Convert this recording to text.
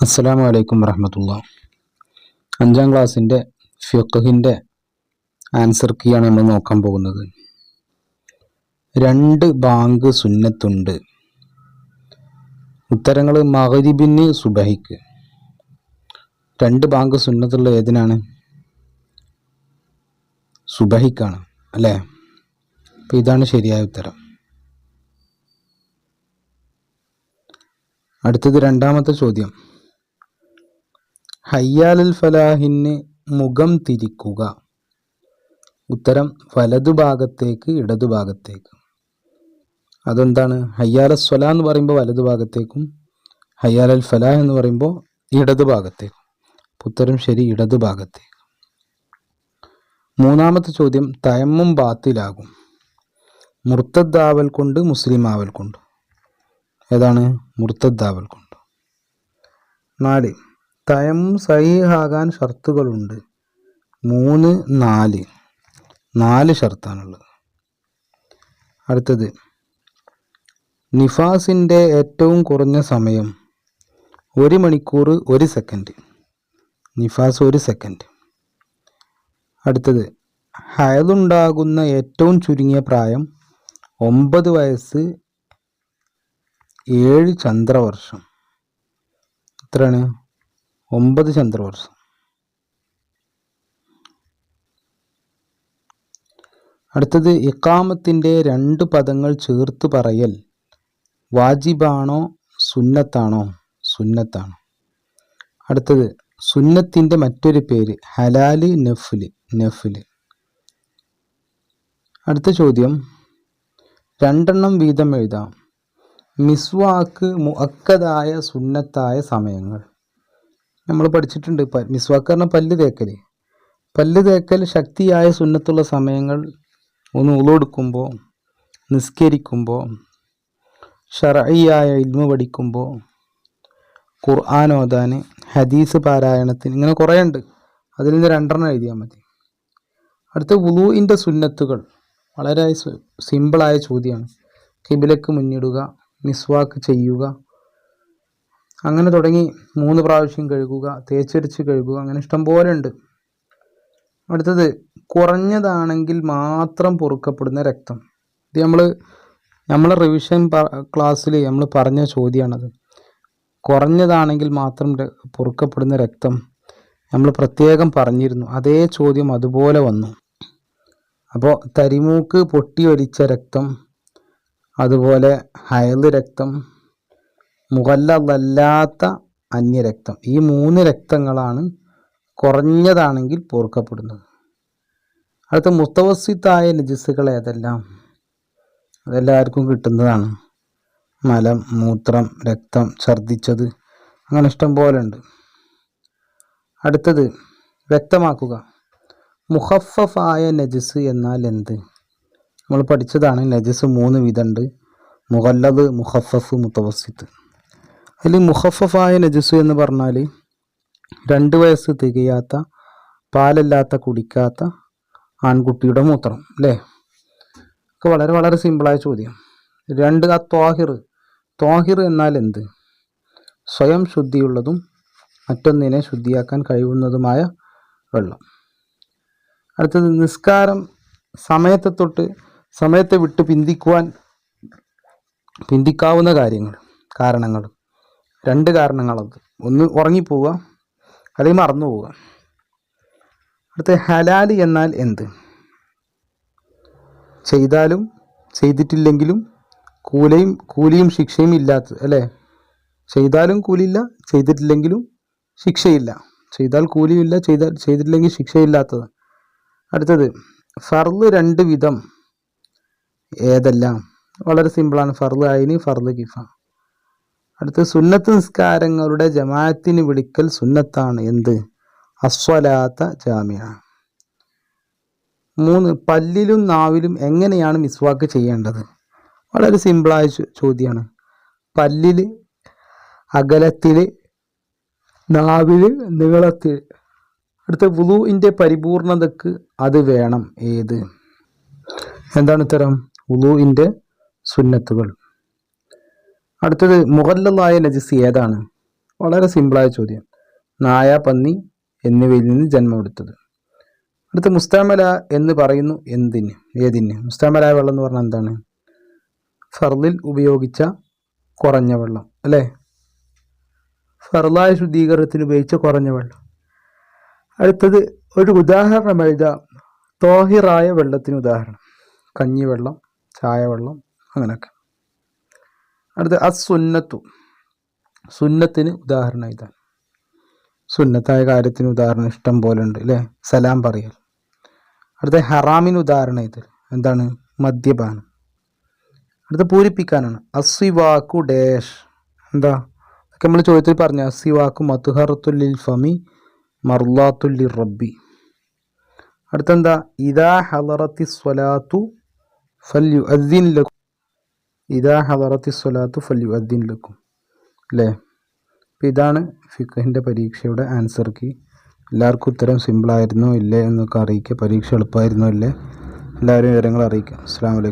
അസ്സലാമു അലൈക്കും വറഹമത്തുള്ള. അഞ്ചാം ക്ലാസ്സിന്റെ ഫിഖഹിന്റെ ആൻസർ കീയാണ് നമ്മൾ നോക്കാൻ പോകുന്നത്. രണ്ട് ബാങ്ക് സുന്നത്തുണ്ട്. ഉത്തരങ്ങൾ മഹരിബിന് സുബഹിക്ക്. രണ്ട് ബാങ്ക് സുന്നത്തുള്ള ഏതിനാണ്? സുബഹിക്കാണ് അല്ലേ? അപ്പം ഇതാണ് ശരിയായ ഉത്തരം. അടുത്തത് രണ്ടാമത്തെ ചോദ്യം. ഹയ്യാലൽ ഫലാഹിന് മുഖം തിരിക്കുക. ഉത്തരം വലതുഭാഗത്തേക്ക് ഇടതുഭാഗത്തേക്ക് അതെന്താണ്? ഹയ്യാല സ്വല എന്ന് പറയുമ്പോൾ വലതുഭാഗത്തേക്കും ഹയ്യാലൽ ഫലാഹ് എന്ന് പറയുമ്പോൾ ഇടതുഭാഗത്തേക്കും ഭാഗത്തേക്കും. ഉത്തരം ശരി ഇടതുഭാഗത്തേക്ക് മൂന്നാമത്തെ ചോദ്യം തയമ്മും ബാത്തിലാകും. മുർത്തദ്ദാവൽ കൊണ്ട് മുസ്ലിം ആവൽ കൊണ്ട്. ഏതാണ്? മുർത്തദ്ദാവൽ കൊണ്ട്. നാല് തയമ്മും സഹീഹാകാൻ ഷർത്തുകളുണ്ട്. മൂന്ന് നാല്. നാല് ഷർത്താണുള്ളത്. അടുത്തത്. നിഫാസിന്റെ ഏറ്റവും കുറഞ്ഞ സമയം ഒരു മണിക്കൂർ ഒരു സെക്കൻഡ്. നിഫാസ് ഒരു സെക്കൻഡ്. അടുത്തത്. ഹയതുണ്ടാകുന്ന ഏറ്റവും ചുരുങ്ങിയ പ്രായം ഒമ്പത് വയസ്സ് ഏഴ് ചന്ദ്രവർഷം. എത്രയാണ് ഒമ്പത് ചന്ദ്രവർഷം. അടുത്തത് ഇക്കാമത്തിന്റെ രണ്ട് പദങ്ങൾ ചേർത്ത് പറയൽ. വാജിബാണോ സുന്നത്താണോ? സുന്നത്താണ്. അടുത്തത് സുന്നത്തിന്റെ മറ്റൊരു പേര് ഹലാൽ നഫ്ല് നഫ്ല്. അടുത്ത ചോദ്യം രണ്ടെണ്ണം വീതം എഴുതാം. മിസ്വാക്ക് മുഅക്കതായ സുന്നത്തായ സമയങ്ങൾ. നമ്മൾ പഠിച്ചിട്ടുണ്ട്. മിസ്വാക്ക് പറഞ്ഞാൽ പല്ല് തേക്കൽ പല്ല് തേക്കൽ ശക്തിയായ സുന്നത്തുള്ള സമയങ്ങൾ ഒന്ന് ഉളെടുക്കുമ്പോൾ നിസ്കരിക്കുമ്പോൾ ഷറയിയായ ഇൽമ പഠിക്കുമ്പോൾ ഖുർആൻ ഓതാൻ ഹദീസ് പാരായണത്തിന് ഇങ്ങനെ കുറേ ഉണ്ട് അതിൽ നിന്ന് രണ്ടെണ്ണം എഴുതിയാൽ മതി. അടുത്ത വുളൂഇന്റെ സുന്നത്തുകൾ വളരെ സിമ്പിളായ ചോദ്യമാണ്. കിബിലക്ക് മുന്നിടുക മിസ്വാക്ക് ചെയ്യുക അങ്ങനെ തുടങ്ങി മൂന്ന് പ്രാവശ്യം കഴുകുക തേച്ചരിച്ച് കഴുകുക അങ്ങനെ ഇഷ്ടം പോലെ ഉണ്ട്. അടുത്തത് കുറഞ്ഞതാണെങ്കിൽ മാത്രം പൊറുക്കപ്പെടുന്ന രക്തം. ഇത് നമ്മൾ നമ്മളെ റിവിഷൻ ക്ലാസ്സിൽ നമ്മൾ പറഞ്ഞ ചോദ്യമാണത് കുറഞ്ഞതാണെങ്കിൽ മാത്രം പൊറുക്കപ്പെടുന്ന രക്തം നമ്മൾ പ്രത്യേകം പറഞ്ഞിരുന്നു. അതേ ചോദ്യം അതുപോലെ വന്നു. അപ്പോൾ തരിമൂക്ക് പൊട്ടി ഒലിച്ച രക്തം അതുപോലെ ഹയൽ രക്തം മുഖല്ലല്ലാത്ത അന്യരക്തം. ഈ മൂന്ന് രക്തങ്ങളാണ് കുറഞ്ഞതാണെങ്കിൽ പൊറുക്കപ്പെടുന്നത്. അടുത്ത മുത്തവസിത്തായ നജിസുകൾ ഏതെല്ലാം? അതെല്ലാവർക്കും കിട്ടുന്നതാണ്. മലം മൂത്രം രക്തം ഛർദിച്ചത് അങ്ങനെ ഇഷ്ടം പോലെ ഉണ്ട്. അടുത്തത് വ്യക്തമാക്കുക. മുഹഫഫായ നജസ് എന്നാൽ എന്ത്? നമ്മൾ പഠിച്ചതാണ് നജസ് മൂന്ന് വിധമുണ്ട്. മുഹല്ലത് മുഹഫഫ് മുത്തവസിത്ത്. അതിൽ മുഹഫഫായ നജസ് എന്ന് പറഞ്ഞാൽ രണ്ട് വയസ്സ് തികയാത്ത പാലല്ലാത്ത കുടിക്കാത്ത ആൺകുട്ടിയുടെ മൂത്രം അല്ലേ? ഒക്കെ വളരെ വളരെ സിമ്പിളായ ചോദ്യം. രണ്ട് ആ ത്വാഹിർ. ത്വാഹിർ എന്നാൽ എന്ത്? സ്വയം ശുദ്ധിയുള്ളതും മറ്റൊന്നിനെ ശുദ്ധിയാക്കാൻ കഴിയുന്നതുമായ വെള്ളം. അടുത്തത് നിസ്കാരം സമയത്തെ തൊട്ട് സമയത്തെ വിട്ട് പിന്തിക്കുവാൻ പിന്തിക്കാവുന്ന കാര്യങ്ങൾ കാരണങ്ങൾ. രണ്ട് കാരണങ്ങളത് ഒന്ന് ഉറങ്ങിപ്പോവുക അല്ലെങ്കിൽ മറന്നു പോവുക അടുത്ത ഹലാൽ എന്നാൽ എന്ത്? ചെയ്താലും ചെയ്തിട്ടില്ലെങ്കിലും കൂലയും കൂലിയും ശിക്ഷയും ഇല്ലാത്തത് അല്ലേ? ചെയ്താലും കൂലിയില്ല ചെയ്തിട്ടില്ലെങ്കിലും ശിക്ഷയില്ല. ചെയ്താൽ കൂലിയില്ല ചെയ്താൽ ചെയ്തിട്ടില്ലെങ്കിൽ ശിക്ഷയില്ലാത്തത്. അടുത്തത് ഫർദ് രണ്ട് വിധം ഏതെല്ലാം? വളരെ സിമ്പിളാണ് ഫർദ് ആയിന് ഫർദ് കിഫ. അടുത്ത് സുന്നത്ത് നിസ്കാരങ്ങളുടെ ജമാഅത്തിന് വിളിക്കൽ സുന്നത്താണ്. എന്ത്? അസ്വലാത്ത ജാമ്യ. മൂന്ന് പല്ലിലും നാവിലും എങ്ങനെയാണ് മിസ്വാക്ക് ചെയ്യേണ്ടത്? വളരെ സിമ്പിളായ ചോദ്യമാണ് പല്ലിൽ അകലത്തിൽ നാവിൽ നീളത്തിൽ. അടുത്ത വുളുവിന്റെ പരിപൂർണതക്ക് അത് വേണം. ഏത്? എന്താണ് ഉത്തരം? വുളുവിന്റെ സുന്നത്തുകൾ. അടുത്തത് മുഹല്ലലായ നജസ് ഏതാണ്? വളരെ സിമ്പിളായ ചോദ്യം. നായ പന്നി എന്നിവയിൽ നിന്ന് ജന്മമെടുത്തത് അടുത്ത മുസ്താമല എന്ന് പറയുന്നു എന്തിന്? ഏതിന്? മുസ്താമലായ വെള്ളം എന്ന് പറഞ്ഞാൽ എന്താണ്? ഫർലിൽ ഉപയോഗിച്ച കുറഞ്ഞ വെള്ളം അല്ലേ? ഫർലായ ശുദ്ധീകരണത്തിന് ഉപയോഗിച്ച കുറഞ്ഞ വെള്ളം. അടുത്തത് ഒരു ഉദാഹരണം എഴുതാം. തോഹിറായ വെള്ളത്തിന് ഉദാഹരണം. കഞ്ഞിവെള്ളം ചായവെള്ളം അങ്ങനെയൊക്കെ അടുത്ത അസുന്നത്തു സുന്നത്തിന് ഉദാഹരണം ഇതാണ്. സുന്നത്തായ കാര്യത്തിന് ഉദാഹരണം ഇഷ്ടം പോലെ ഉണ്ട് അല്ലേ സലാം പറയൽ. അടുത്ത ഹറാമിന് ഉദാഹരണം ഇത്. എന്താണ്? മദ്യപാനം. അടുത്ത പൂരിപ്പിക്കാനാണ്. അസിവാക്കു ഡേഷ്. എന്താ? ഒക്കെ നമ്മൾ ചോദ്യത്തിൽ പറഞ്ഞ അസിവാക്കു മത്തുഹറത്തുല്ലിൽ ഫമി മർലാത്തുല്ലി റബ്ബി. അടുത്തെന്താ ഇതാ ഹലറത്തി സ്വലാത്തു ഫല്യു അദ്ദീൻ ലക്കും ഇതാ ഹദറത്തി സ്വലാത്തു ഫല്യു അദ്ദീൻ ലക്കും. അല്ലേ അപ്പം ഇതാണ് ഫിഖിന്റെ പരീക്ഷയുടെ ആൻസർ കീ. എല്ലാവർക്കും ഉത്തരം സിമ്പിളായിരുന്നോ? ഇല്ലേ? എന്നൊക്കെ അറിയിക്കുക. പരീക്ഷ എളുപ്പമായിരുന്നോ? ഇല്ലേ? എല്ലാവരും വിവരങ്ങൾ അറിയിക്കുക. അസ്സാം വലൈക്കും